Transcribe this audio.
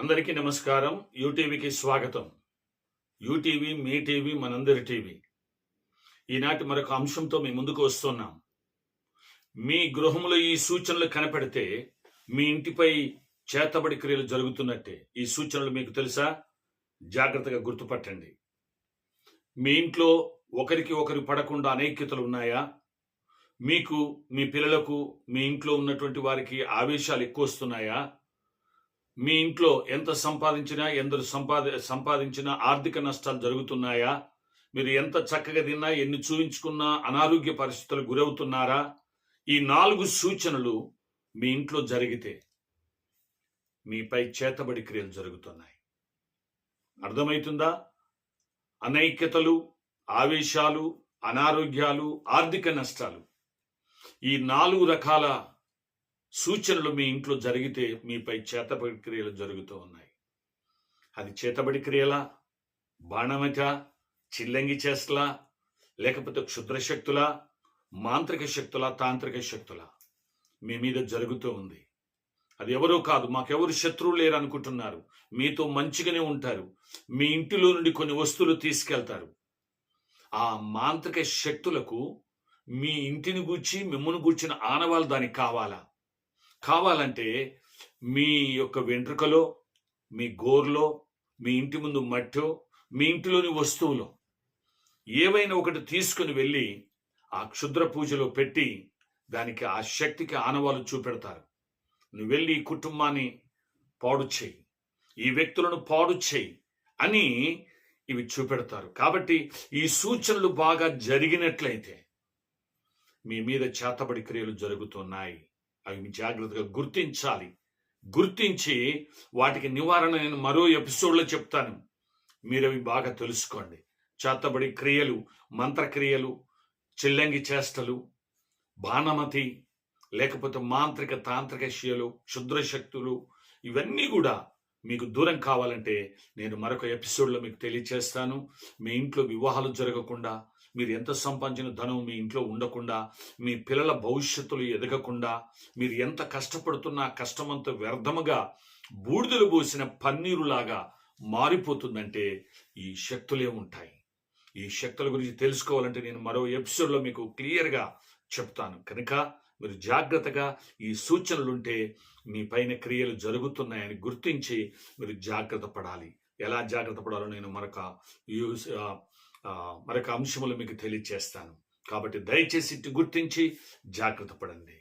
అందరికీ నమస్కారం. యూటీవీకి స్వాగతం. యూటీవీ మీ టీవీ మనందరి టీవీ. ఈనాటి మరొక అంశంతో మీ ముందుకు వస్తున్నాం. మీ గృహంలో ఈ సూచనలు కనపడితే మీ ఇంటిపై చేతబడి క్రియలు జరుగుతున్నట్టే. ఈ సూచనలు మీకు తెలుసా? జాగ్రత్తగా గుర్తుపట్టండి. మీ ఇంట్లో ఒకరికి ఒకరు పడకుండా అనైక్యతలు ఉన్నాయా? మీకు మీ పిల్లలకు మీ ఇంట్లో ఉన్నటువంటి వారికి ఆవేశాలు ఎక్కువ వస్తున్నాయా? మీ ఇంట్లో ఎంత సంపాదించినా ఎందరు సంపాది సంపాదించినా ఆర్థిక నష్టాలు జరుగుతున్నాయా? మీరు ఎంత చక్కగా తిన్నా ఎన్ని చూపించుకున్నా అనారోగ్య పరిస్థితులు గురవుతున్నారా? ఈ నాలుగు సూచనలు మీ ఇంట్లో జరిగితే మీపై చేతబడి క్రియలు జరుగుతున్నాయి. అర్థమవుతుందా? అనైక్యతలు ఆవేశాలు అనారోగ్యాలు ఆర్థిక నష్టాలు ఈ నాలుగు రకాల సూచనలు మీ ఇంట్లో జరిగితే మీపై చేతబడి క్రియలు జరుగుతూ ఉన్నాయి. అది చేతబడి క్రియలా? బాణమట? చిల్లంగి చేస్తలా? లేకపోతే క్షుద్ర శక్తులా మాంత్రిక శక్తుల? తాంత్రిక శక్తుల? మీ మీద జరుగుతూ ఉంది. అది ఎవరో కాదు మాకెవరు శత్రువు లేరు అనుకుంటున్నారు మీతో మంచిగానే ఉంటారు. మీ ఇంటిలో నుండి కొన్ని వస్తువులు తీసుకెళ్తారు. ఆ మాంత్రిక శక్తులకు మీ ఇంటిని గూర్చి మిమ్మల్ని గూర్చిన ఆనవాళ్ళు దానికి కావాలా? కావాలంటే మీ యొక్క వెంట్రుకలో మీ గోర్లో మీ ఇంటి ముందు మట్టో మీ ఇంటిలోని వస్తువులో ఏవైనా ఒకటి తీసుకుని వెళ్ళి ఆ క్షుద్ర పూజలో పెట్టి దానికి ఆ శక్తికి ఆనవాలు చూపెడతారు. నువ్వు వెళ్ళి ఈ కుటుంబాన్ని పాడు చేయి. ఈ వ్యక్తులను పాడు చేయి అని ఇవి చూపెడతారు. కాబట్టి ఈ సూచనలు బాగా జరిగినట్లయితే మీ మీద చేతబడి క్రియలు జరుగుతున్నాయి. అవి మీ జాగ్రత్తగా గుర్తించాలి. గుర్తించి వాటికి నివారణ నేను మరో ఎపిసోడ్లో చెప్తాను. మీరు అవి బాగా తెలుసుకోండి. చేతబడి క్రియలు మంత్రక్రియలు చిల్లంగి చేష్టలు బాణమతి లేకపోతే మాంత్రిక తాంత్రిక శియలు క్షుద్ర శక్తులు ఇవన్నీ కూడా మీకు దూరం కావాలంటే నేను మరొక ఎపిసోడ్లో మీకు తెలియచేస్తాను. మీ ఇంట్లో వివాహాలు జరగకుండా మీరు ఎంత సంపాదించిన ధనం మీ ఇంట్లో ఉండకుండా మీ పిల్లల భవిష్యత్తులు ఎదగకుండా మీరు ఎంత కష్టపడుతున్నా కష్టమంతా వ్యర్థముగా బూడిదలు పోసిన పన్నీరులాగా మారిపోతుందంటే ఈ శక్తులే ఉంటాయి. ఈ శక్తుల గురించి తెలుసుకోవాలంటే నేను మరో ఎపిసోడ్లో మీకు క్లియర్గా చెప్తాను. కనుక మీరు జాగ్రత్తగా ఈ సూచనలుంటే మీ పైన క్రియలు జరుగుతున్నాయని గుర్తించి మీరు జాగ్రత్త పడాలి. ఎలా జాగ్రత్త పడాలో నేను మరొక యూస్ మరొక అంశములు మీకు తెలియచేస్తాను. కాబట్టి దయచేసి ఇటు గుర్తించి జాగ్రత్త పడండి.